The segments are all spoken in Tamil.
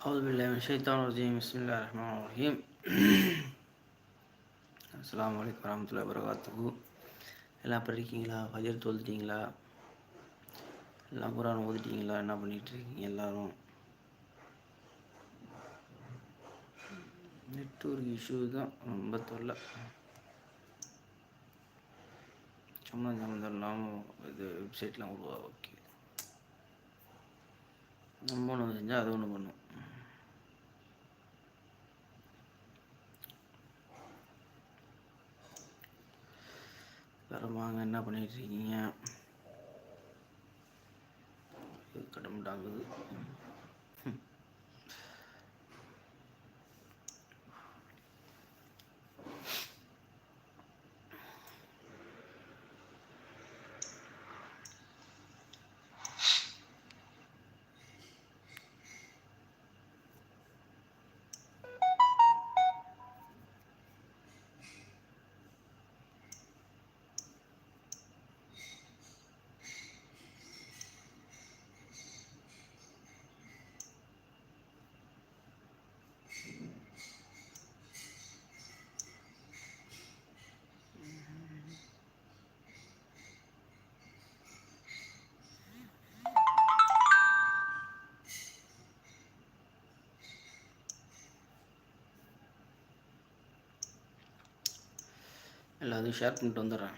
أعوذ بالله من الشيطان الرجيم بسم الله الرحمن الرحيم அஸ்லாம் வலைக்கம் வரமத்துல வரகாத்துக்கு எல்லாம் படிக்கீங்களா ஃபஜர் தொழுதிட்டீங்களா எல்லாம் குரான் ஓதிட்டீங்களா என்ன பண்ணிகிட்டு இருக்கீங்க எல்லோரும் நெட்ஒர்க் இஷ்யூ தான் ரொம்ப தொல்லை சம்மந்தம் சம்மந்தம் இல்லாமல் இது வெப்சைட்லாம் உருவா ஓகே நம்ம ஒன்று செஞ்சால் அது ஒன்று பண்ணும் வரமாங்க என்ன பண்ணிகிட்ருக்கீங்க கடமுட்டாங்குது எல்லாத்தையும் ஷேர் பண்ணிட்டு வந்துடுறேன்.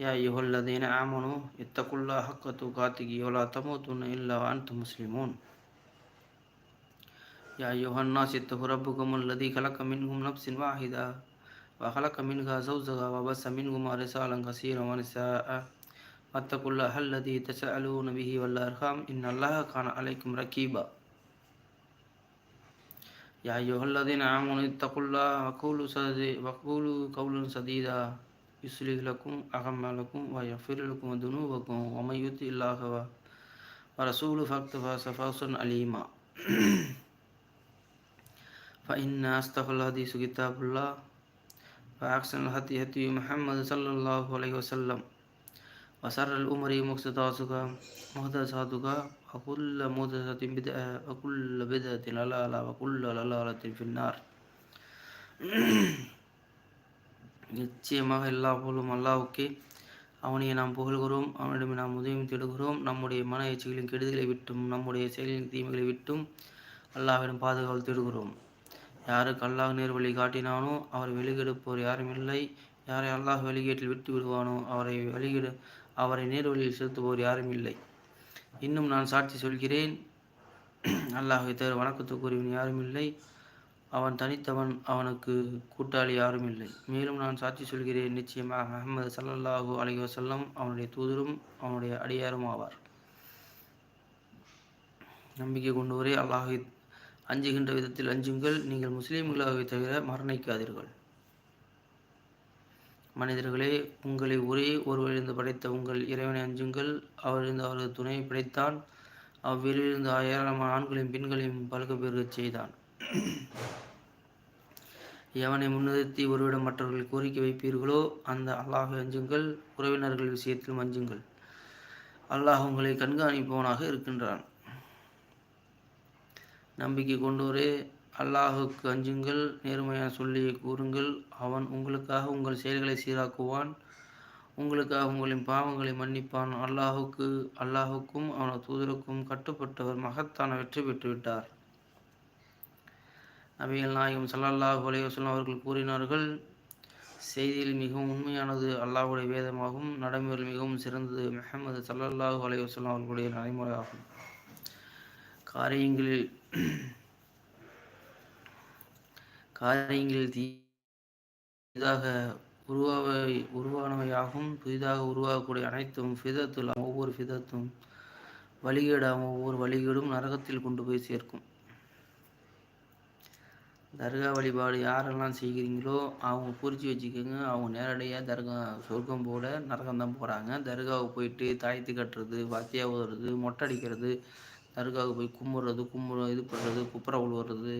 يا أيها الذين آمنوا اتقوا الله حق تقاته ولا تموتن إلا وأنتم مسلمون يا أيها الناس اتقوا ربكم الذي خلق منكم نفس واحدة وخلق منها زوجها وبث منهما رسالا كثيرا ونساء واتقوا الله الذي تسألون به والأرحام إن الله كان عليكم رقيبا يا أيها الذين آمنوا اتقوا الله وقولوا قولا سديدا يصلح لكم أعمالكم ويغفر لكم ذنوبكم ومن يطع الله ورسوله فقد فاز فوزا عليما. فإن أصدق الحديث كتاب الله وأحسن الهدي هدي محمد صلى الله عليه وسلم وسر الأمور محدثاتها محدثاتها وكل محدثة بدعة وكل بدعة ضلالة وكل ضلالة في النار. நிச்சயமாக எல்லா புகழும் அல்லாவுக்கே அவனையை நாம் புகழ்கிறோம் அவனிடம் நாம் உதவி தேடுகிறோம். நம்முடைய மன எச்சிகளின் கெடுதலை விட்டும் நம்முடைய செயலின் தீமைகளை விட்டும் அல்லாவிடம் பாதுகாவல் தேடுகிறோம். யாருக்கு அல்லாஹ் நேர் வழி காட்டினானோ அவர் வெளியெடுப்போர் யாரும் இல்லை. யாரை அல்லாஹ் வெளியேட்டில் விட்டு விடுவானோ அவரை வழிகெடு அவரை நேர் வழியில் செலுத்துவோர் யாரும் இல்லை. இன்னும் நான் சாட்சி சொல்கிறேன். அல்லாஹை தவிர வணக்கத்துக்குரியவன் யாரும் இல்லை. அவன் தனித்தவன் அவனுக்கு கூட்டாளி யாரும் இல்லை. மேலும் நான் சாட்சி சொல்கிறேன் நிச்சயமாக அகமது சல்லல்லாஹு அலி வசல்லம் அவனுடைய தூதரும் அவனுடைய அடியாரும் ஆவார். நம்பிக்கை கொண்டவரே அல்லாஹை அஞ்சுகின்ற விதத்தில் அஞ்சுங்கள். நீங்கள் முஸ்லீம்களாகவே தவிர மரணிக்காதீர்கள். மனிதர்களே உங்களை ஒரே ஒருவரிலிருந்து படைத்த உங்கள் இறைவனை அஞ்சுங்கள். அவரிலிருந்து அவரது துணையை படைத்தான். அவ்விலிருந்து ஏராளமான ஆண்களையும் பெண்களையும் பழக்க பெருகச் செய்தான். எவனை முன்னிறுத்தி ஒருவிடம் மற்றவர்கள் கோரிக்கை வைப்பீர்களோ அந்த அல்லாஹை அஞ்சுங்கள் உறவினர்கள் விஷயத்திலும் அஞ்சுங்கள் அல்லாஹ் உங்களை கண்காணிப்பவனாக இருக்கின்றான். நம்பிக்கை கொண்டோரே அல்லாஹுக்கு அஞ்சுங்கள் நேர்மையான சொல்லியை கூறுங்கள். அவன் உங்களுக்காக உங்கள் செயல்களை சீராக்குவான். உங்களுக்காக உங்களின் பாவங்களை மன்னிப்பான். அல்லாஹுக்கு அல்லாஹுக்கும் அவனது தூதருக்கும் கட்டுப்பட்டவர் மகத்தான வெற்றி பெற்றுவிட்டார். நபிகள் நாயகம் சல்லல்லாஹு அலைவசம் அவர்கள் கூறினார்கள் செய்தியில் மிகவும் உண்மையானது அல்லாஹுடைய வேதமாகும் நடைமுறையில் மிகவும் சிறந்தது மெஹமது சல்லல்லாஹு அலைவசம் அவர்களுடைய நடைமுறையாகும். காரியங்களில் காரியங்களில் தீதாக உருவாவை உருவானவையாகும். புதிதாக உருவாகக்கூடிய அனைத்தும் ஃபிதத்துலாம் ஒவ்வொரு ஃபிதத்தும் வழிகேடாகும் ஒவ்வொரு வழிகேடும் நரகத்தில் கொண்டு போய் சேர்க்கும். தர்கா வழிபாடு யாரெல்லாம் செய்கிறீங்களோ அவங்க குறித்து வச்சுக்கோங்க. அவங்க நேரடியாக தர்கா சொர்க்கம் போட நரகம் தான் போகிறாங்க தர்காவுக்கு போயிட்டு தாய்த்து கட்டுறது வாத்தியா ஓதுறது மொட்டை அடிக்கிறது தர்காவுக்கு போய் கும்பிட்றது கும்பிட இது பண்ணுறது குப்புற உழுவுறது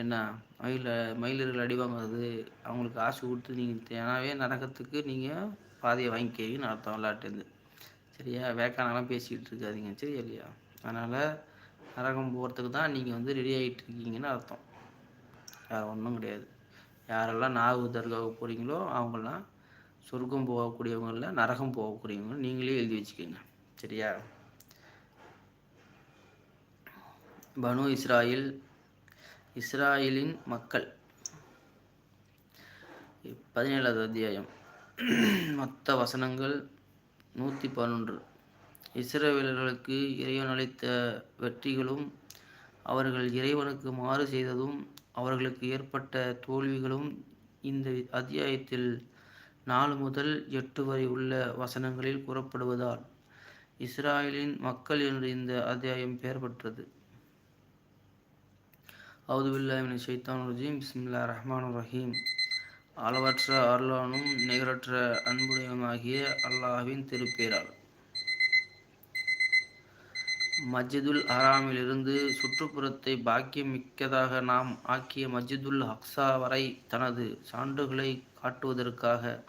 என்ன மயில் மயிலர்கள் அடி வாங்குறது அவங்களுக்கு ஆசை கொடுத்து நீங்கள் தேனாவே நரகத்துக்கு நீங்கள் பாதையை வாங்கிக்கிறீங்கன்னு அர்த்தம் விளாட்டுந்து சரியா? வேக்கானெல்லாம் பேசிக்கிட்டு இருக்காதிங்க. சரி இல்லையா? அதனால் நரகம் போகிறதுக்கு தான் நீங்கள் வந்து ரெடி ஆகிட்டு இருக்கீங்கன்னு அர்த்தம். வேறு ஒன்றும் கிடையாது. யாரெல்லாம் நாகு தர்காவுக்கு போகிறீங்களோ அவங்களாம் சொர்க்கம் போகக்கூடியவங்களில் நரகம் போகக்கூடியவங்க நீங்களே எழுதி வச்சுக்கோங்க. சரியா? பனு இஸ்ராயில் இஸ்ராயலின் மக்கள். பதினேழாவது அத்தியாயம். மொத்த வசனங்கள் நூற்றி பதினொன்று. இஸ்ரேலர்களுக்கு இறைவன் அளித்த வெற்றிகளும் அவர்கள் இறைவனுக்கு மாறு செய்ததும் அவர்களுக்கு ஏற்பட்ட தோல்விகளும் இந்த அத்தியாயத்தில் நாலு முதல் எட்டு வரை உள்ள வசனங்களில் கூறப்படுவதால் இஸ்ராயலின் மக்கள் என்று இந்த அத்தியாயம் பெயர் பெற்றது. அவுதுபில்லாமின் சைத்தான் ரஜீம். பிஸ்மில்லா ரஹ்மான் ரஹீம். அளவற்ற அருளானும் நிகரற்ற அன்புடையமாகிய அல்லாஹின் திருப்பேரால் மஜிதுல் ஹராமிலிருந்து சுற்றுப்புறத்தை பாக்கியமிக்கதாக நாம் ஆக்கிய மஜிதுல் ஹக்ஸா வரை தனது சான்றுகளை காட்டுவதற்காக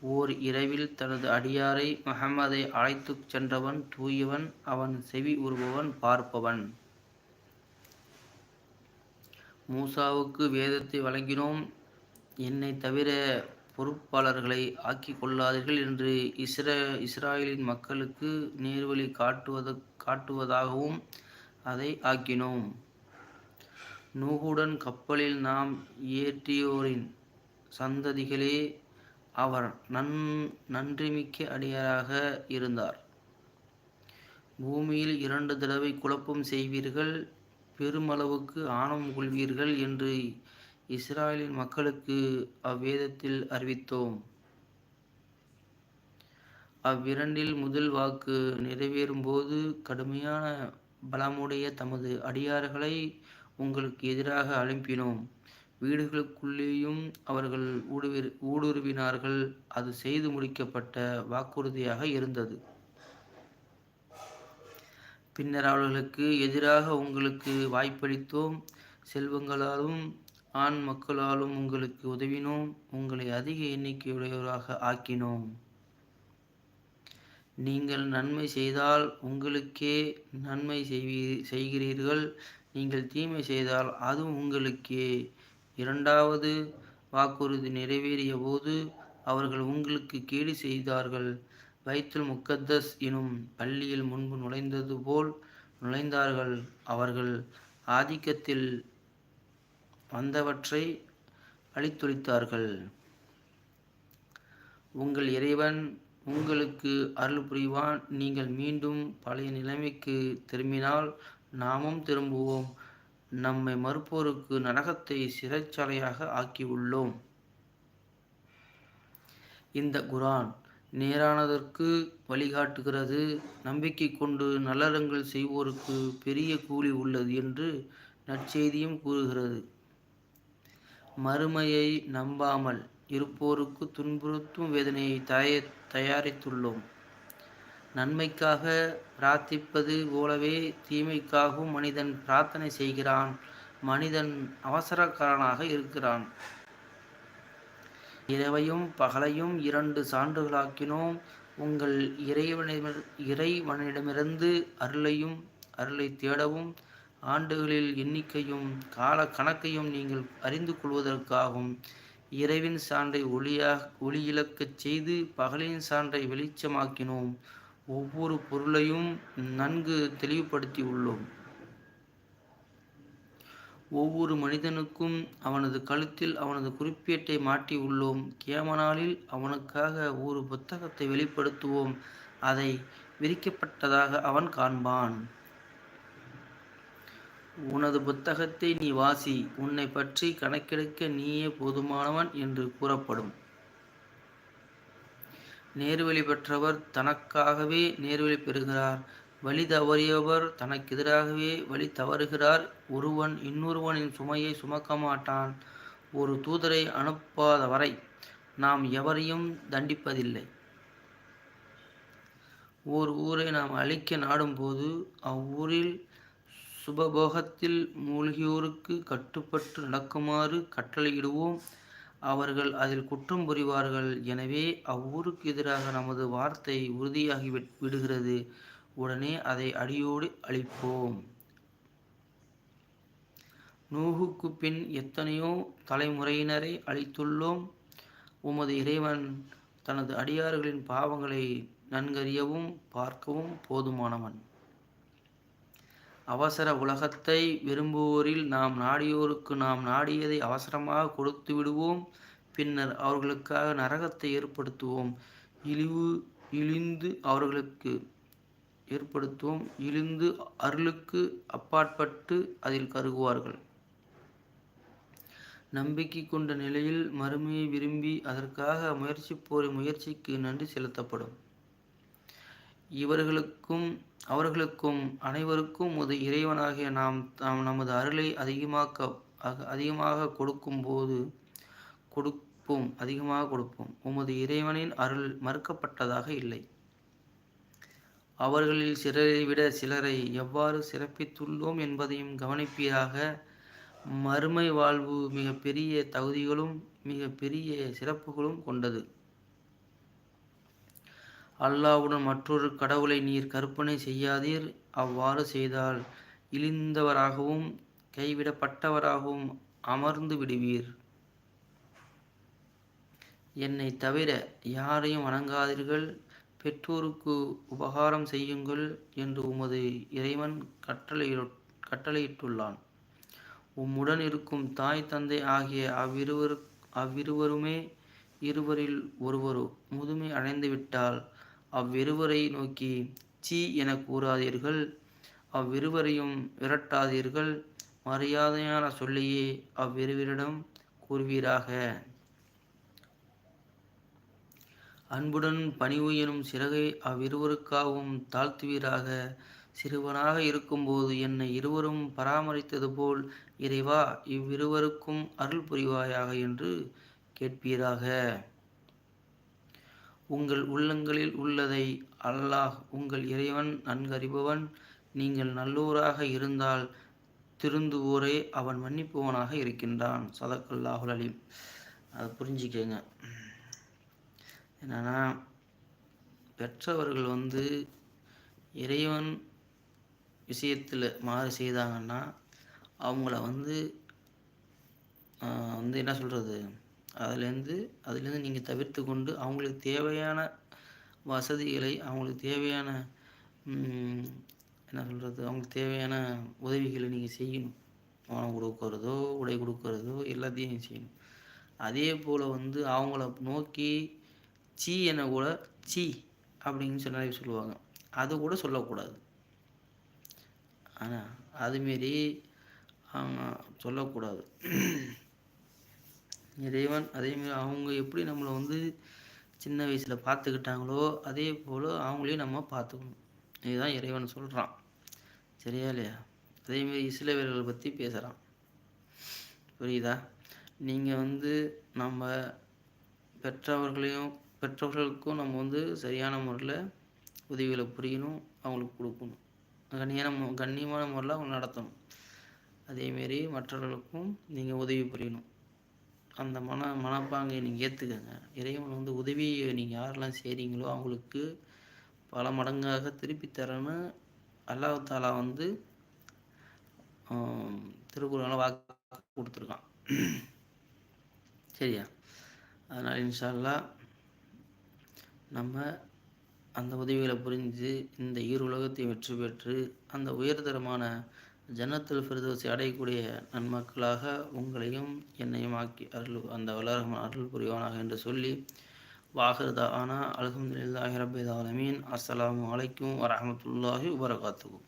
ஓர் இரவில் தனது அடியாரை மஹமதை அழைத்து சென்றவன் தூயவன் அவன் செவி உறுபவன் பார்ப்பவன். மூசாவுக்கு வேதத்தை வழங்கினோம். என்னை தவிர பொறுப்பாளர்களை ஆக்கி கொள்ளாதீர்கள் என்று இஸ்ர இஸ்ராயலின் மக்களுக்கு நேர்வழி காட்டுவத காட்டுவதாகவும் அதை ஆக்கினோம். நூகுடன் கப்பலில் நாம் ஏற்றியோரின் சந்ததிகளே அவர் நன் நன்றிமிக்க அடியாராக இருந்தார். பூமியில் இரண்டு தடவை குழப்பம் செய்வீர்கள் பெருமளவுக்கு ஆணவம் கொள்வீர்கள் என்று இஸ்ராயலின் மக்களுக்கு அவ்வேதத்தில் அறிவித்தோம். அவ்விரண்டில் முதல் வாக்கு நிறைவேறும்போது கடுமையான பலமுடைய தமது அடியார்களை உங்களுக்கு எதிராக அனுப்பினோம். வீடுகளுக்குள்ளேயும் அவர்கள் ஊடுருவினார்கள். அது செய்து முடிக்கப்பட்ட வாக்குறுதியாக இருந்தது. பின்னர் அவர்களுக்கு எதிராக உங்களுக்கு வாய்ப்பளித்தோம். செல்வங்களாலும் ஆண் மக்களாலும் உங்களுக்கு உதவினோம் உங்களை அதிக எண்ணிக்கையுடையவராக ஆக்கினோம். நீங்கள் நன்மை செய்தால் உங்களுக்கே நன்மை செய்வீ செய்கிறீர்கள். நீங்கள் தீமை செய்தால் அது உங்களுக்கே. இரண்டாவது வாக்குறுதி நிறைவேறிய போது அவர்கள் உங்களுக்கு கேடு செய்தார்கள். வைத்துல் முக்கத்தஸ் எனும் பள்ளியில் முன்பு நுழைந்தது போல் நுழைந்தார்கள். அவர்கள் ஆதிக்கத்தில் வந்தவற்றை அழித்தொழித்தார்கள் உங்கள் இறைவன் உங்களுக்கு அருள் புரிவான். நீங்கள் மீண்டும் பழைய நிலைமைக்கு திரும்பினால் நாமும் திரும்புவோம். நம்மை மறுப்போருக்கு நரகத்தை சிறைச்சாலையாக ஆக்கியுள்ளோம். இந்த குரான் நேரானதற்கு வழிகாட்டுகிறது. நம்பிக்கை கொண்டு நல்லறங்கள் செய்வோருக்கு பெரிய கூலி உள்ளது என்று நற்செய்தியும் கூறுகிறது. மறுமையை நம்பாமல் இருப்போருக்கு துன்புறுத்தும் வேதனையை தய தயாரித்துள்ளோம். நன்மைக்காக பிரார்த்திப்பது போலவே தீமைக்காகவும் மனிதன் பிரார்த்தனை செய்கிறான். மனிதன் அவசரக்காரனாக இருக்கிறான். இரவையும் பகலையும் இரண்டு சான்றுகளாக்கினோம். உங்கள் இறைவனிடம் இறைவனிடமிருந்து அருளையும் அருளை தேடவும் ஆண்டுகளில் எண்ணிக்கையும் கால கணக்கையும் நீங்கள் அறிந்து கொள்வதற்காகவும் இரவின் சான்றை ஒளியாக ஒளியிழக்கச் செய்து பகலின் சான்றை வெளிச்சமாக்கினோம். ஒவ்வொரு பொருளையும் நன்கு தெளிவுபடுத்தி உள்ளோம் ஒவ்வொரு மனிதனுக்கும் அவனது கழுத்தில் அவனது குறிப்பேட்டை மாட்டி உள்ளோம் கேமனாலில் அவனுக்காக ஒரு புத்தகத்தை வெளிப்படுத்துவோம். அதை விரிக்கப்பட்டதாக அவன் காண்பான். உனது புத்தகத்தை நீ வாசி உன்னை பற்றி கணக்கெடுக்க நீயே போதுமானவன் என்று கூறப்படும். நேர்வழி பெற்றவர் தனக்காகவே நேர்வழி பெறுகிறார். வழி தவறியவர் தனக்கு எதிராகவே வழி தவறுகிறார். ஒருவன் இன்னொருவனின் சுமையை சுமக்க மாட்டான் ஒரு தூதரை அனுப்பாத வரை நாம் எவரையும் தண்டிப்பதில்லை. ஓர் ஊரை நாம் அழிக்க நாடும்போது அவ்வூரில் சுபபோகத்தில் மூழ்கியோருக்கு கட்டுப்பட்டு நடக்குமாறு கட்டளையிடுவோம். அவர்கள் அதில் குற்றம் புரிவார்கள். எனவே அவ்வூருக்கு எதிராக நமது வார்த்தை உறுதியாகி விடுகிறது. உடனே அதை அடியோடு அழிப்போம். நூகுக்கு பின் எத்தனையோ தலைமுறையினரை அழித்துள்ளோம். உமது இறைவன் தனது அடியார்களின் பாவங்களை நன்கறியவும் பார்க்கவும் போதுமானவன். அவசர உலகத்தை விரும்புவோரில் நாம் நாடியோருக்கு நாம் நாடியதை அவசரமாக கொடுத்து விடுவோம். பின்னர் அவர்களுக்காக நரகத்தை ஏற்படுத்துவோம். இழிவு இழிந்து அவர்களுக்கு ஏற்படுத்துவோம். இழிந்து அருளுக்கு அப்பாற்பட்டு அதில் கருகுவார்கள். நம்பிக்கை கொண்ட நிலையில் மறுமையை விரும்பி அதற்காக முயற்சிப்போரின் முயற்சிக்கு நன்றி செலுத்தப்படும். இவர்களுக்கும் அவர்களுக்கும் அனைவருக்கும் ஒரு இறைவனாகிய நாம் நாம் நமது அருளை அதிகமாக்க அதிகமாக கொடுக்கும் போது கொடுப்போம் அதிகமாக கொடுப்போம். உமது இறைவனின் அருள் மறுக்கப்பட்டதாக இல்லை. அவர்களில் சிலரை விட சிலரை எவ்வாறு சிறப்பித்துள்ளோம் என்பதையும் கவனிப்பீராக. மறுமை வாழ்வு மிக பெரிய தகுதிகளும் மிக பெரிய சிறப்புகளும் கொண்டது. அல்லாவுடன் மற்றொரு கடவுளை நீர் கற்பனை செய்யாதீர். அவ்வாறு செய்தால் இழிந்தவராகவும் கைவிடப்பட்டவராகவும் அமர்ந்து விடுவீர். என்னை தவிர யாரையும் வணங்காதீர்கள். பெற்றோருக்கு உபகாரம் செய்யுங்கள் என்று உமது இறைவன் கட்டளையிட கட்டளையிட்டுள்ளான். உம்முடன் இருக்கும் தாய் தந்தை ஆகிய அவ்விருவரு அவ்விருவருமே இருவரில் ஒருவரோ முதுமை அடைந்துவிட்டால் அவ்விருவரை நோக்கி சீ என கூறாதீர்கள். அவ்விருவரையும் விரட்டாதீர்கள். மரியாதையான சொல்லையே அவ்விருவரிடம் கூறுவீராக. அன்புடன் பணிவு எனும் சிறகை அவ்விருவருக்காகவும் தாழ்த்துவீராக. சிறுவனாக இருக்கும்போது என்னை இருவரும் பராமரித்தது போல் இறைவா இவ்விருவருக்கும் அருள் புரிவாயாக என்று கேட்பீராக. உங்கள் உள்ளங்களில் உள்ளதை அல்லாஹ் உங்கள் இறைவன் நன்கறிபவன். நீங்கள் நல்லூராக இருந்தால் திருந்துவோரே அவன் மன்னிப்பவனாக இருக்கின்றான். சதக்கல்லாஹுல் அலீம். அதை புரிஞ்சிக்கங்க. என்னென்னா பெற்றவர்கள் வந்து இறைவன் விஷயத்தில் மாறு செய்தாங்கன்னா அவங்கள வந்து வந்து என்ன சொல்கிறது அதுலேருந்து அதுலேருந்து நீங்கள் தவிர்த்து கொண்டு அவங்களுக்கு தேவையான வசதிகளை அவங்களுக்கு தேவையான என்ன சொல்கிறது அவங்களுக்கு தேவையான உதவிகளை நீங்கள் செய்யணும். பணம் கொடுக்கறதோ உடை கொடுக்கறதோ எல்லாத்தையும் செய்யணும். அதே போல் வந்து அவங்கள நோக்கி சீ என கூட சீ அப்படின்னு சொன்னாலே சொல்லுவாங்க. அது கூட சொல்லக்கூடாது. ஆனால் அதுமாரி சொல்லக்கூடாது. இறைவன் அதேமாரி அவங்க எப்படி நம்மளை வந்து சின்ன வயசில் பார்த்துக்கிட்டாங்களோ அதே போல் அவங்களையும் நம்ம பார்த்துக்கணும். இதுதான் இறைவன் சொல்கிறான் சரியா இல்லையா? அதேமாரி இஸ்லேவர்களை பற்றி பேசுகிறான் புரியுதா? நீங்கள் வந்து நம்ம பெற்றவர்களையும் பெற்றவர்களுக்கும் நம்ம வந்து சரியான முறையில் உதவிகளை புரியணும் அவங்களுக்கு கொடுக்கணும். கண்ணியான கண்ணியமான முறையில் அவங்க நடத்தணும். அதேமாரி மற்றவர்களுக்கும் நீங்கள் உதவி புரியணும். அந்த மன மனப்பாங்கை நீங்கள் ஏற்றுக்கங்க இறைவன் வந்து உதவியை நீங்கள் யாரெல்லாம் செய்கிறீங்களோ அவங்களுக்கு பல மடங்காக திருப்பி தரேன்னு அல்லாஹாலா வந்து திருக்குறளை வாக்கு கொடுத்துருக்கான். சரியா? அதனால் இன்ஷால்லா நம்ம அந்த உதவிகளை புரிஞ்சு இந்த ஈர் உலகத்தை வெற்றி பெற்று அந்த உயர்தரமான ஜன்னத்துல் ஃபிரதோசி அடையக்கூடிய நன்மக்களாக உங்களையும் என்னையும் ஆக்கி அருள் அந்த வல்லரகமன் அருள் புரிவானாக என்று சொல்லி வாஹிருதா ஆனா அலமதுல்லாஹி ரபித் ஆலமீன். அஸ்லாம் வலைக்கும் வரமத்துல்லாஹி வரகாத்துக்கும்